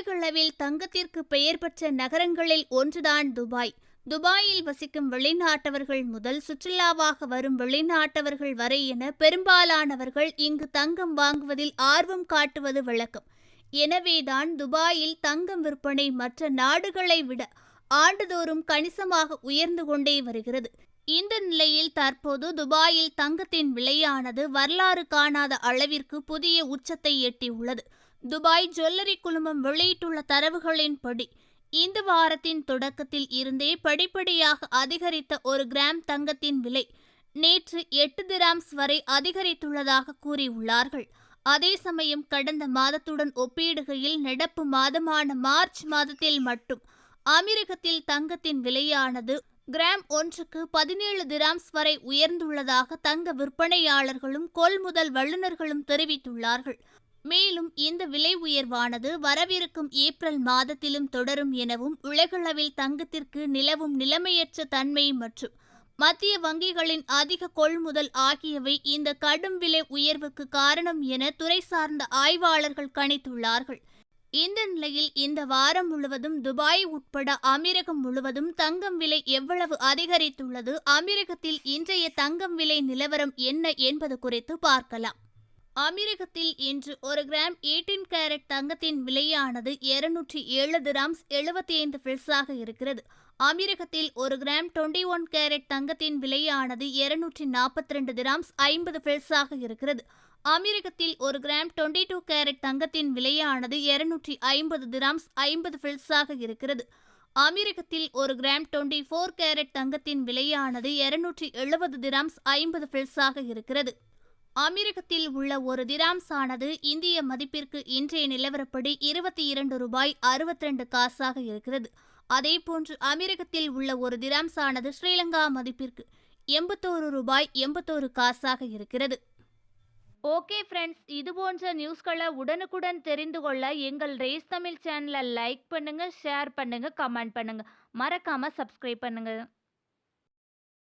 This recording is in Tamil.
உலகளவில் தங்கத்திற்கு பெயர் பெற்ற நகரங்களில் ஒன்றுதான் துபாய். துபாயில் வசிக்கும் வெளிநாட்டவர்கள் முதல் சுற்றுலாவாக வரும் வெளிநாட்டவர்கள் வரை என பெரும்பாலானவர்கள் இங்கு தங்கம் வாங்குவதில் ஆர்வம் காட்டுவது வழக்கம். எனவேதான் துபாயில் தங்கம் விற்பனை மற்ற நாடுகளை விட ஆண்டுதோறும் கணிசமாக உயர்ந்து கொண்டே வருகிறது. இந்த நிலையில் தற்போது துபாயில் தங்கத்தின் விலையானது வரலாறு காணாத அளவிற்கு புதிய உச்சத்தை எட்டியுள்ளது. துபாய் ஜுவல்லரி குழுமம் வெளியிட்டுள்ள தரவுகளின்படி இந்த வாரத்தின் தொடக்கத்தில் இருந்தே படிப்படியாக அதிகரித்த ஒரு கிராம் தங்கத்தின் விலை நேற்று எட்டு திராம்ஸ் வரை அதிகரித்துள்ளதாக கூறியுள்ளார்கள். அதே சமயம் கடந்த மாதத்துடன் ஒப்பிடுகையில் நடப்பு மாதமான மார்ச் மாதத்தில் மட்டும் அமெரிக்கத்தில் தங்கத்தின் விலையானது கிராம் ஒன்றுக்கு பதினேழு திராம்ஸ் வரை உயர்ந்துள்ளதாக தங்க விற்பனையாளர்களும் கொள்முதல் வல்லுநர்களும் தெரிவித்துள்ளார்கள். மேலும் இந்த விலை உயர்வானது வரவிருக்கும் ஏப்ரல் மாதத்திலும் தொடரும் எனவும் உலகளவில் தங்கத்திற்கு நிலவும் நிலைமையற்ற தன்மை மற்றும் மத்திய வங்கிகளின் அதிக கொள்முதல் ஆகியவை இந்த கடும் விலை உயர்வுக்கு காரணம் என துறை சார்ந்த ஆய்வாளர்கள் கணித்துள்ளார்கள். இந்த நிலையில் இந்த வாரம் முழுவதும் துபாய் உட்பட அமீரகம் முழுவதும் தங்கம் விலை எவ்வளவு அதிகரித்துள்ளது அமீரகத்தில் இன்றைய தங்கம் விலை நிலவரம் என்ன என்பது குறித்து பார்க்கலாம். அமீரகத்தில் இன்று ஒரு கிராம் எயிட்டீன் கேரட் தங்கத்தின் விலையானது இருநூற்றி ஏழு திராம்ஸ் எழுபத்தி ஐந்து பில்ஸாக இருக்கிறது. அமீரகத்தில் ஒரு கிராம் டுவெண்ட்டி ஒன் கேரட் தங்கத்தின் விலையானது இருநூற்றி நாற்பத்தி ரெண்டு திராம்ஸ் ஐம்பது பில்ஸாக இருக்கிறது. அமீரகத்தில் ஒரு கிராம் டுவெண்ட்டி டூ கேரட் தங்கத்தின் விலையானது இருநூற்றி ஐம்பது திராம்ஸ் ஐம்பது ஃபில்ஸாக இருக்கிறது. அமீரகத்தில் ஒரு கிராம் டுவெண்ட்டி ஃபோர் கேரட் தங்கத்தின் விலையானது இருநூற்றி எழுபது திராம்ஸ் ஐம்பது ஃபில்ஸாக இருக்கிறது. அமீரகத்தில் உள்ள ஒரு திராம்ஸ் ஆனது இந்திய மதிப்பிற்கு இன்றைய நிலவரப்படி இருபத்தி இரண்டு ரூபாய் அறுபத்தி ரெண்டு காசாக இருக்கிறது. அதேபோன்று அமீரகத்தில் உள்ள ஒரு திராம்ஸ் ஆனது ஸ்ரீலங்கா மதிப்பிற்கு எண்பத்தோரு ரூபாய் எண்பத்தோரு காசாக இருக்கிறது. ஓகே ஃப்ரெண்ட்ஸ் இது போன்ற நியூஸ்களை உடனுக்குடன் தெரிந்து கொள்ள எங்கள் ரேஸ் தமிழ் சேனலை லைக் பண்ணுங்கள் ஷேர் பண்ணுங்கள் கமெண்ட் பண்ணுங்கள் மறக்காமல் சப்ஸ்கிரைப் பண்ணுங்கள்